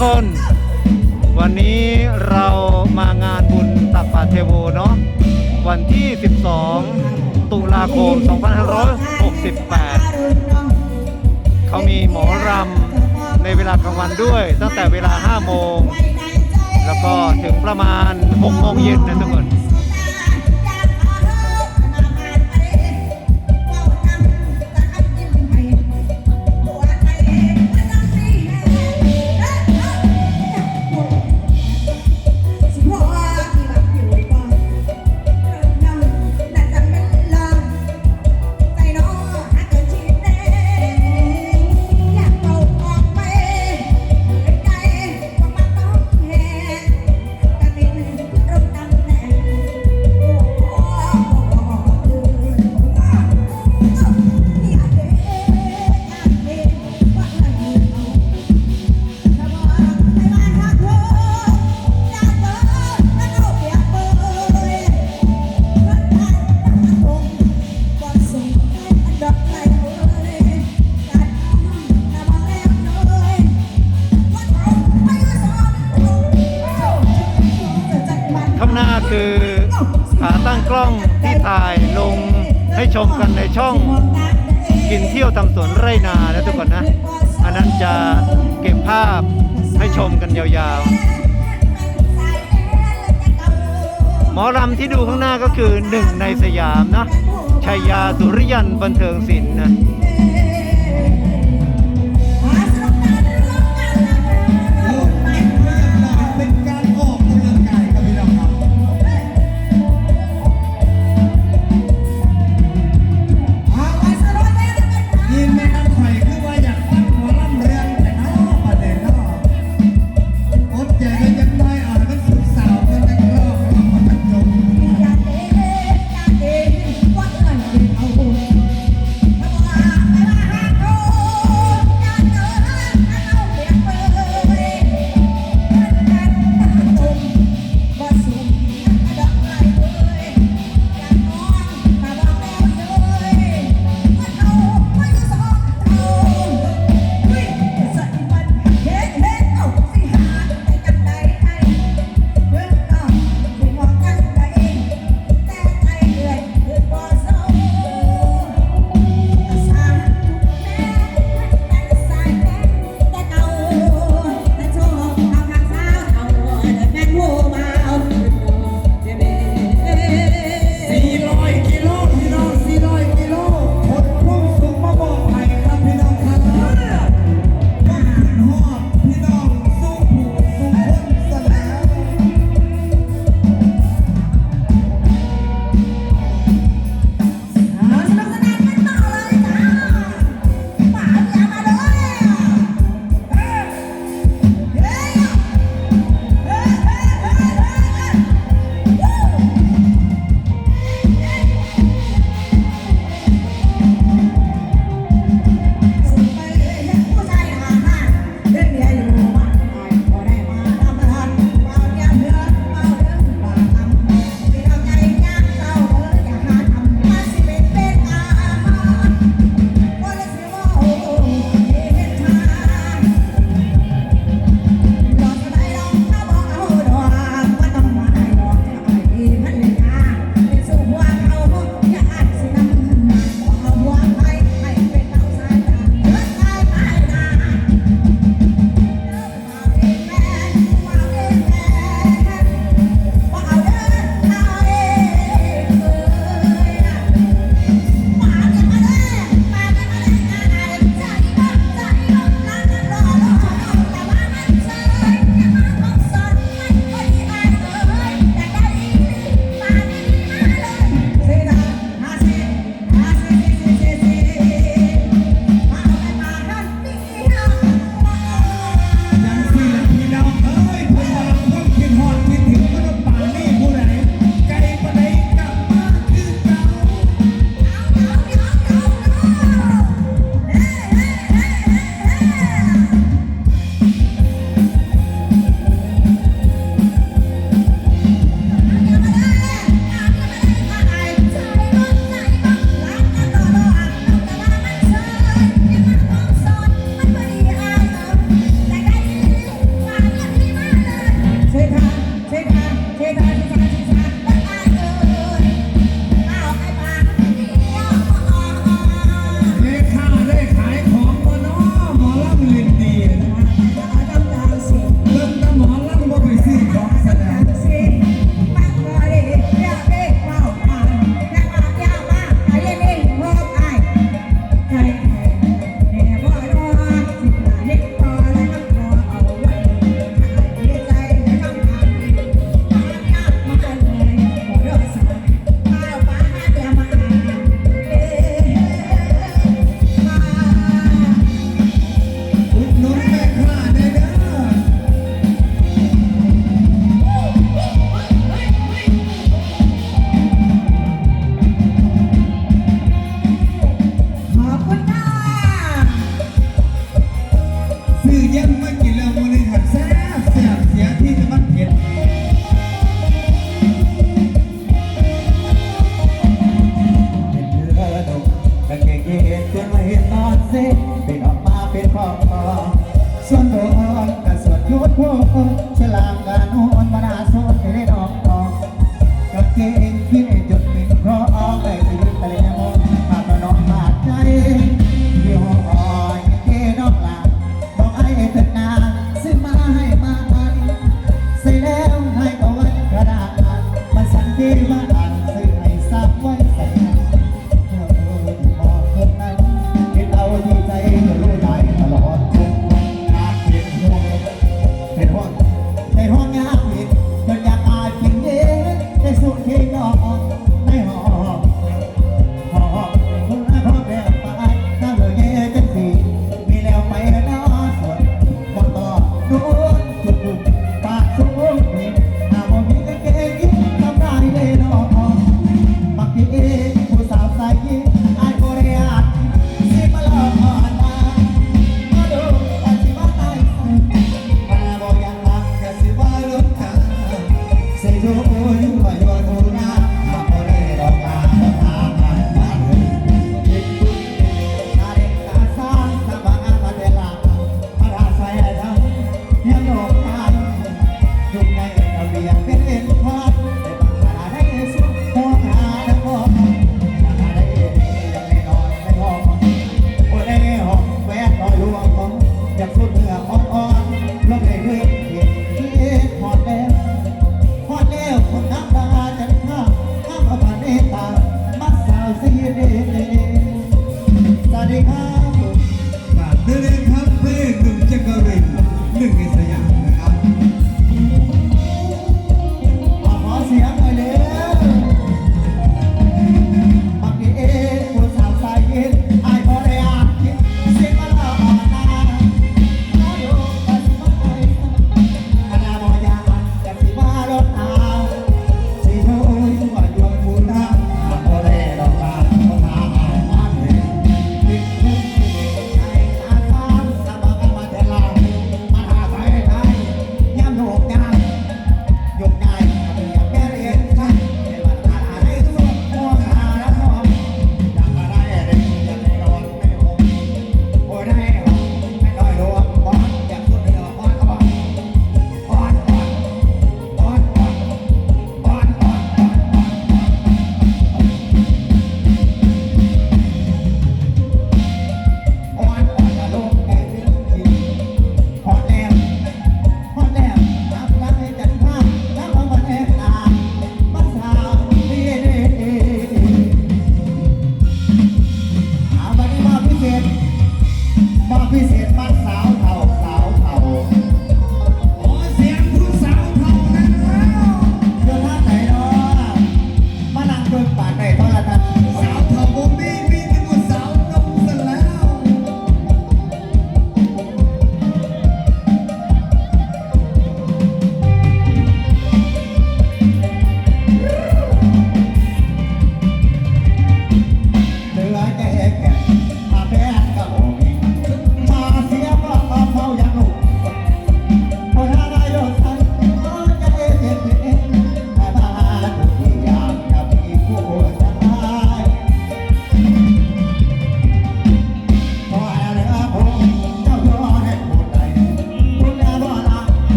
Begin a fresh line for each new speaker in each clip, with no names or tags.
คน วันนี้เรามางานบุญตักบาตรเทโวเนาะวันที่ 12 ตุลาคม 2568 เขามีหมอรำในเวลากลางวันด้วย ตั้งแต่เวลา 5 โมง แล้วก็ถึงประมาณ 6 โมงเย็นนะทุกคน ชมกันยาวๆ หมอรำที่ดูข้างหน้าก็คือหนึ่งในสยามนะชัยยาสุริยันบันเทิงศิลป์นะ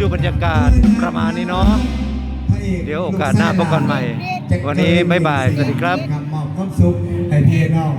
ดูบ
รรยากาศประมา
ณนี้
เนาะ
เดี๋ยวโอกาสหน้าพบกันใหม่ วันนี้บ๊ายบาย สวัสดีครับ
มอบความสุขให้พี่น้อง